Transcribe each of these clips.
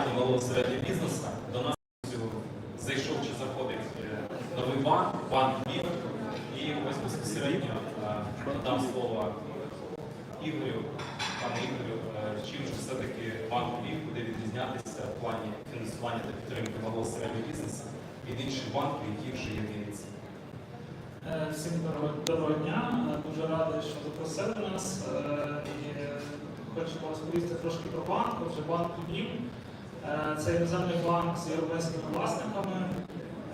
фінансування малого середнього бізнесу. До нас зайшов чи заходить е, новий банк, банк Лів. І ось безпосередньо е, надам слово Ігорю, пане Ігорю, е, чим же все-таки банк Лів буде відрізнятися в плані фінансування та підтримки малого середнього бізнесу від інших банків, які вже є в Вінниці. Всім доброго, дня. Дуже радий, що запросили нас. Хочу вам розповісти трошки про банк. Отже, банк Львів. Е, Це іноземний банк з європейськими власниками.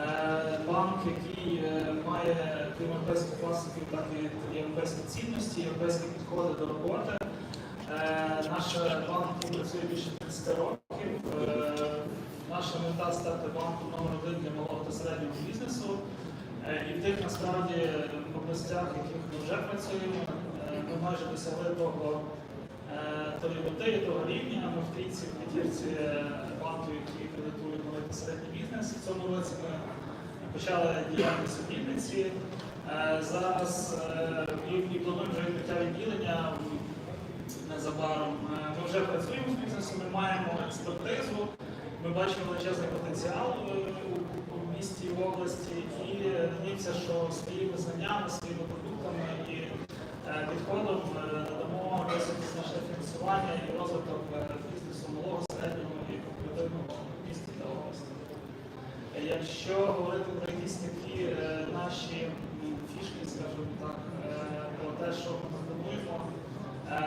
Е, Банк, який е, має крім європейських власників, так і європейські цінності, європейські підходи до роботи. Наш банк працює більше 30 років. Наша мета стати банком номер один для малого та середнього бізнесу. І в тих насправді областях, в яких ми вже працюємо, ми майже досягли того е, тої мети, того рівня. Ми в трійці, в п'ятірці е, банків, які кредитують малий та середній бізнес. В цьому році ми почали діяльність у Вінниці. Е, Зараз і, плануємо вже відкриття відділення незабаром. Ми вже працюємо з бізнесом, ми маємо експертизу. Ми бачимо величезний потенціал у, місті і області і надіємося, що своїми знаннями, своїми продуктами і підходом е, надамо досить значне фінансування і розвиток е, бізнесу малого, середнього і кооперативного в місті та області. Е, Якщо говорити про якісь такі е, наші фішки, скажімо так, про те, що ми пропонуємо, е,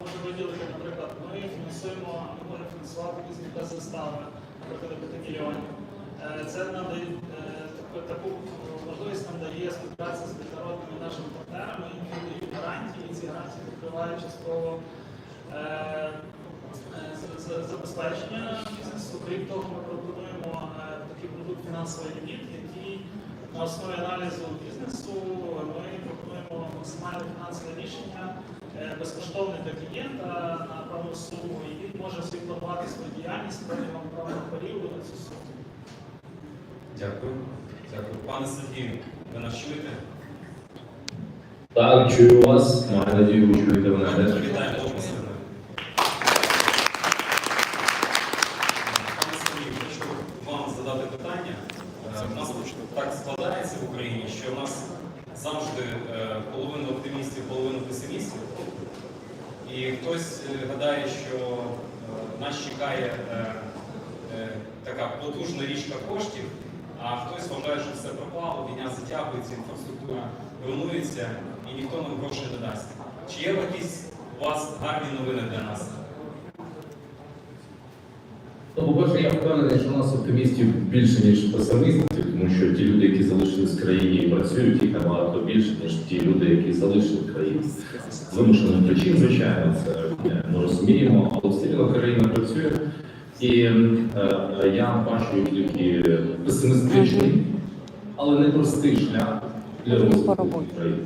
можу виділити, наприклад, ми фінансуємо, ми можемо фінансувати бізнес без застави проти 5 мільйонів. Це надає таку, можливість нам дає співпраця з міжнародними нашими партнерами, які дають гарантії, і ці гарантії покривають частково забезпечення бізнесу. Крім того, ми пропонуємо е, такий продукт фінансовий ліміт, який на основі аналізу бізнесу ми пропонуємо максимальне фінансове рішення е, безкоштовне для клієнта на певну суму, і він може собі планувати свою діяльність протягом певного періоду на цю суму. Дякую. Дякую. Пане Сергію, ви нас чуєте? Так, чую вас. Маю надію, ви чуєте мене теж. Вітаємо оплесками. Пане Сергію, хочу вам задати питання. Е, У нас так складається в Україні, що в нас завжди е, половина оптимістів, половина песимістів. І хтось е, гадає, що е, нас чекає така потужна річка коштів, а хтось вважає, що все пропало, війна затягується, інфраструктура руйнується і ніхто нам грошей не дасть. Чи є якісь у вас гарні новини для нас? Ну, по-перше, я впевнений, що у нас оптимістів більше, ніж песимістів, тому що ті люди, які залишились в країні і працюють, їх набагато більше, ніж ті люди, які залишили країну. З вимушених причин, звичайно, це ми розуміємо, але все рівно країна працює. І е, я бачу тільки песимістичний, але непростий шлях для розвитку України.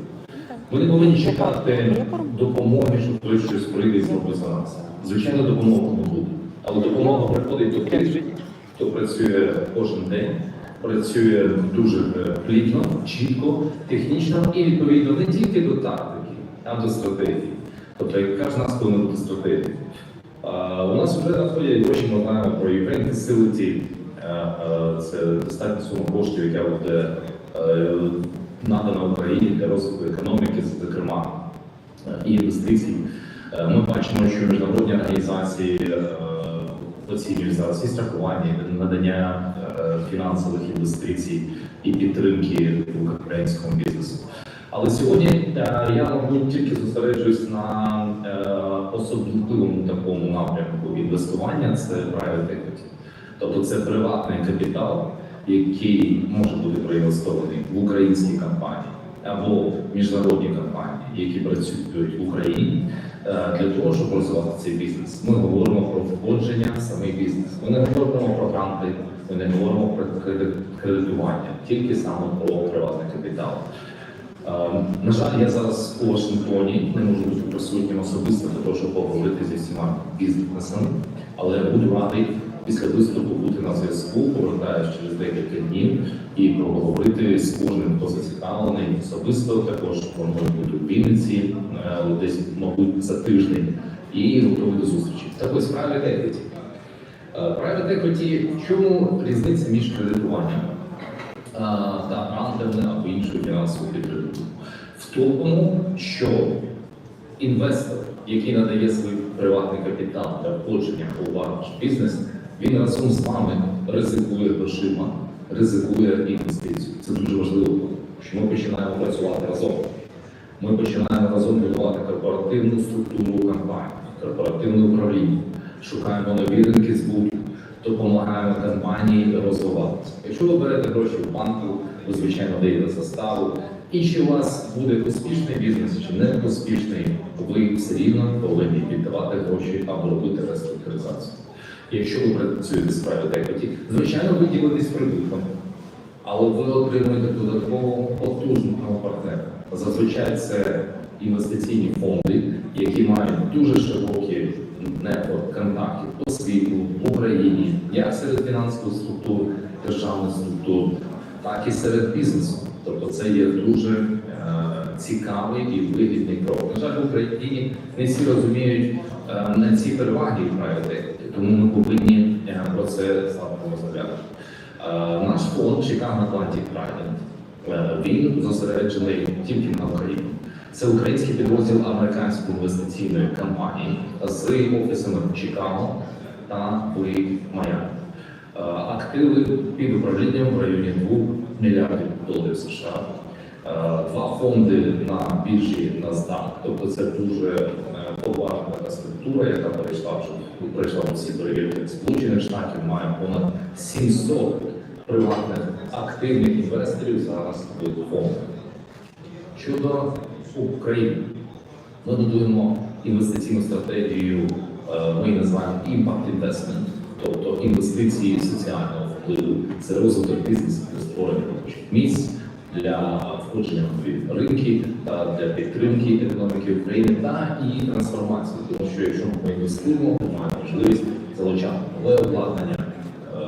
Ми не повинні чекати допомоги, що хтось щось прийде і зробить за нас. Звичайно, допомога не буде. Але допомога приходить до тих, хто працює кожен день, працює дуже е, плідно, чітко, технічно і відповідно не тільки до тактики, а до стратегії. Тобто, яка ж нас повинна бути стратегія? У нас вже надходять гроші, ми знаємо про Ukraine Facility. Е, е, Це достатня сума коштів, яка буде надана Україні для розвитку економіки, зокрема і інвестицій. Е, Ми бачимо, що міжнародні організації оцінюють зараз і страхування, і надання е, фінансових інвестицій і підтримки українському бізнесу. Але сьогодні е, я мабуть тільки зосереджуюсь на особливому такому напрямку інвестування це private equity. Тобто це приватний капітал, який може бути проінвестований в українські компанії або міжнародні компанії, які працюють в Україні е, для того, щоб розвивати цей бізнес. Ми говоримо про входження в самий бізнес. Ми не говоримо про гранти, ми не говоримо про кредитування, тільки саме про приватний капітал. Е, На жаль, я зараз у Вашингтоні не можу бути присутнім особисто для того, щоб поговорити зі всіма бізнесами, але буду радий після виступу бути на зв'язку, повертаюсь через декілька днів і проговорити з кожним, хто зацікавлений особисто. Також можна бути в Вінниці е, десь, мабуть, за тиждень і готовий до зустрічі. Так ось private equity. Е, Private equity, в чому різниця між кредитуванням е, та грантами або іншою фінансовою підтримкою? В тому, що інвестор, який надає свій приватний капітал для входження у ваш бізнес, він разом з вами ризикує грошима, ризикує інвестицію. Це дуже важливо, що ми починаємо працювати разом. Ми починаємо разом будувати корпоративну структуру компанії, корпоративне управління, шукаємо нові ринки збуту, допомагаємо компанії розвиватися. Якщо ви берете гроші в банку, ви звичайно даєте заставу. І чи у вас буде успішний бізнес чи не успішний, ви все рівно повинні віддавати гроші або робити реструктуризацію. Якщо ви працюєте з private equity, звичайно, ви ділитесь прибутком, але ви отримуєте додатково потужного партнера. Зазвичай це інвестиційні фонди, які мають дуже широкий нетворк контактів по світу, в Україні, як серед фінансових структур, державних структур, так і серед бізнесу. Тобто це є дуже е, цікавий і вигідний крок. На жаль, в Україні не всі розуміють е, на ці переваги equity, тому ми повинні е, про це саме розмовляти. Е, Наш фонд Atlantic Trident, е, він зосереджений тільки на Україні. Це український підрозділ американської інвестиційної компанії з офісами в Чикаго та в Майамі. Е, Активи під управлінням в районі 2 мільярдів доларів США. Два фонди на біржі NASDAQ, тобто це дуже поважна така структура, яка перейшла вже пройшла всі перевірки Сполучених Штатів, має понад 700 приватних активних інвесторів зараз в фондах. Щодо України, ми будуємо інвестиційну стратегію, е, ми її називаємо Impact Investment, тобто інвестиції соціального впливу. Це розвиток бізнесу створення робочих місць для входження в ринки та для підтримки економіки України та її трансформації. Тому що якщо ми інвестуємо, ми маємо можливість залучати нове обладнання,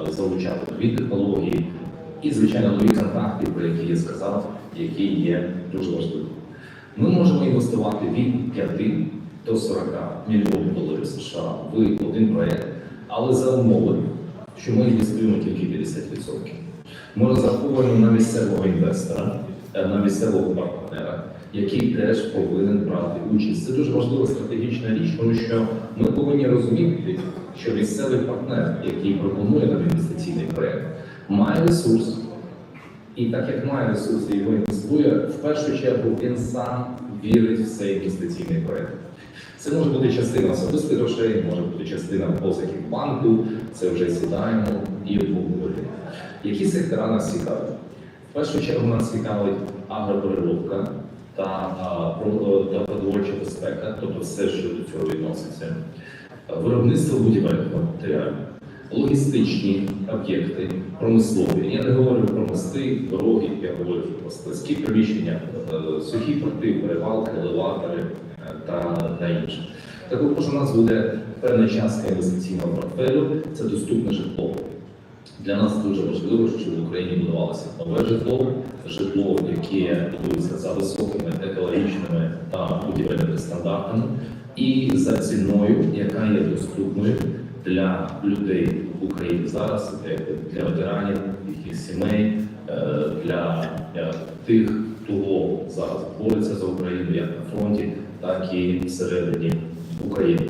е, залучати нові технології і, звичайно, нові контакти, про які я сказав, які є дуже важливими. Ми можемо інвестувати від 5 до 40 мільйонів доларів США в один проєкт, але за умови, що ми інвестуємо тільки 50%. Ми розраховуємо на місцевого інвестора, е, на місцевого партнера, який теж повинен брати участь. Це дуже важлива стратегічна річ, тому що ми повинні розуміти, що місцевий партнер, який пропонує нам інвестиційний проєкт, має ресурс, і так як має ресурси і його інвестує, в першу чергу він сам вірить в цей інвестиційний проєкт. Це може бути частина особистих грошей, може бути частина позиків банку, це вже сідаємо і обговорюємо. Які сектора нас цікавлять? В першу чергу нас цікавить агропереробка та, та продовольча безпека, тобто все, що до цього відноситься. Виробництво будівельних матеріалів, логістичні об'єкти, промислові. Я не говорю про мости, дороги, я говорю про складські приміщення, е, сухі порти, перевалки, елеватори е, та, та інше. Також у нас буде певна частка інвестиційного портфелю, це доступне житло. Для нас дуже важливо, щоб в Україні будувалося нове житло, житло, яке будується за високими екологічними та будівельними стандартами, і за ціною, яка є доступною для людей в Україні зараз, для, ветеранів, їхніх сімей, е, для е, тих, хто зараз бореться за Україну як на фронті, так і всередині України.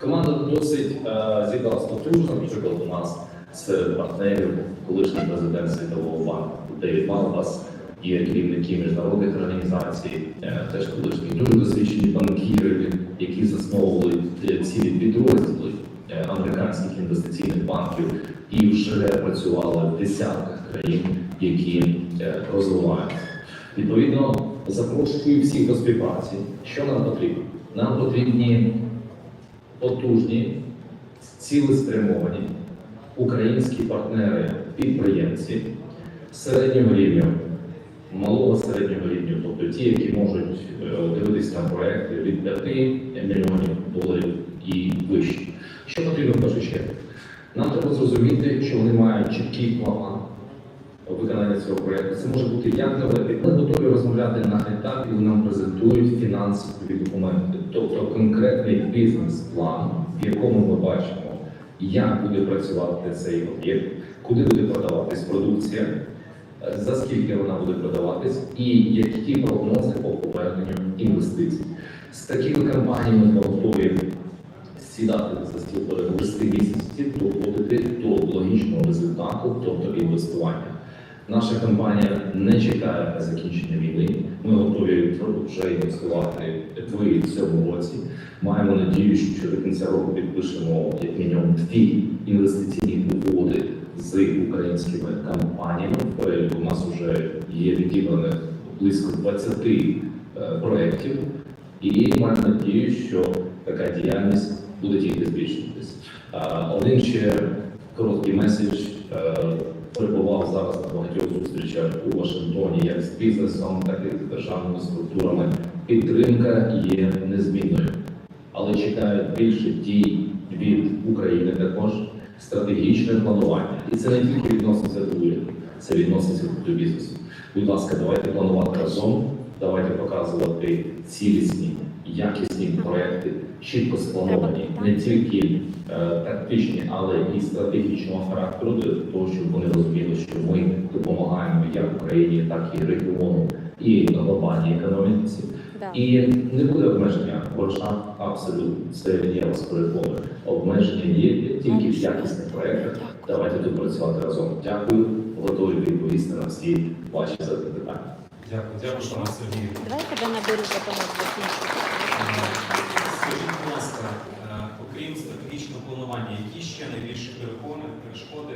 Команда досить е, зібралась потужно, наприклад, у нас серед партнерів колишній президент Світового банку Девід Малпас, є керівники міжнародних організацій, е, теж колишні дуже досвідчені банкіри, які засновували е, цілі підрозділи е, американських інвестиційних банків і вже працювали в десятках країн, які е, розвиваються. Відповідно, запрошую всіх до співпраці. Що нам потрібно? Нам потрібні потужні, цілеспрямовані українські партнери, підприємці середнього рівня, малого середнього рівня, тобто ті, які можуть е, дивитися на проекти від 5 мільйонів доларів і вище. Що потрібно в першу? Нам треба зрозуміти, що вони мають чіткий план виконання цього проєкту. Це може бути як нове. Ми готові розмовляти на етапі, коли нам презентують фінансові документи, тобто конкретний бізнес-план, в якому ми бачимо як буде працювати цей об'єкт, куди буде продаватись продукція, е, за скільки вона буде продаватись, і які прогнози по поверненню інвестицій. З такими компаніями ми готові сідати за стіл переговорів 6 місяців, доходити до логічного результату, тобто інвестування. Наша компанія не чекає на закінчення війни. Ми готові вже інвестувати в цьому році. Маємо надію, що до кінця року підпишемо як мінімум дві інвестиційні угоди з українськими компаніями. У нас вже є відібрано близько 20 е, проєктів, і маємо надію, що така діяльність буде тільки збільшуватись. Е, Один ще короткий меседж. Перебував зараз на багатьох зустрічах у Вашингтоні як з бізнесом, так і з державними структурами. Підтримка є незмінною, але чекають більше дій від України також стратегічне планування. І це не тільки відноситься до уряду, це відноситься до бізнесу. Будь ласка, давайте планувати разом, давайте показувати цілісні, якісні проекти, чітко сплановані, не тільки е, тактичні, але і стратегічного характеру для того, щоб вони розуміли, що ми допомагаємо як Україні, так і регіону, і глобальній економіці. Да. І не буде обмеження грошах абсолютно. Це я вас переконую. Обмеження є тільки в якісних проєктах. Давайте тут працювати разом. Дякую, готові відповісти на всі ваші запитання. Дякую, дякую, пане Сергію. Давай я тебе наберу, потом. Скажіть, будь ласка, е, окрім стратегічного планування, які ще найбільші перепони, перешкоди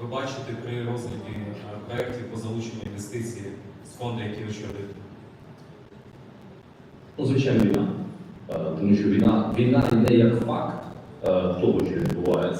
ви бачите при розгляді е, проєктів по залученню інвестицій з фонду, який ви очолюєте? Ну, звичайно, війна. Е, Тому що війна, війна йде як факт того, що відбувається.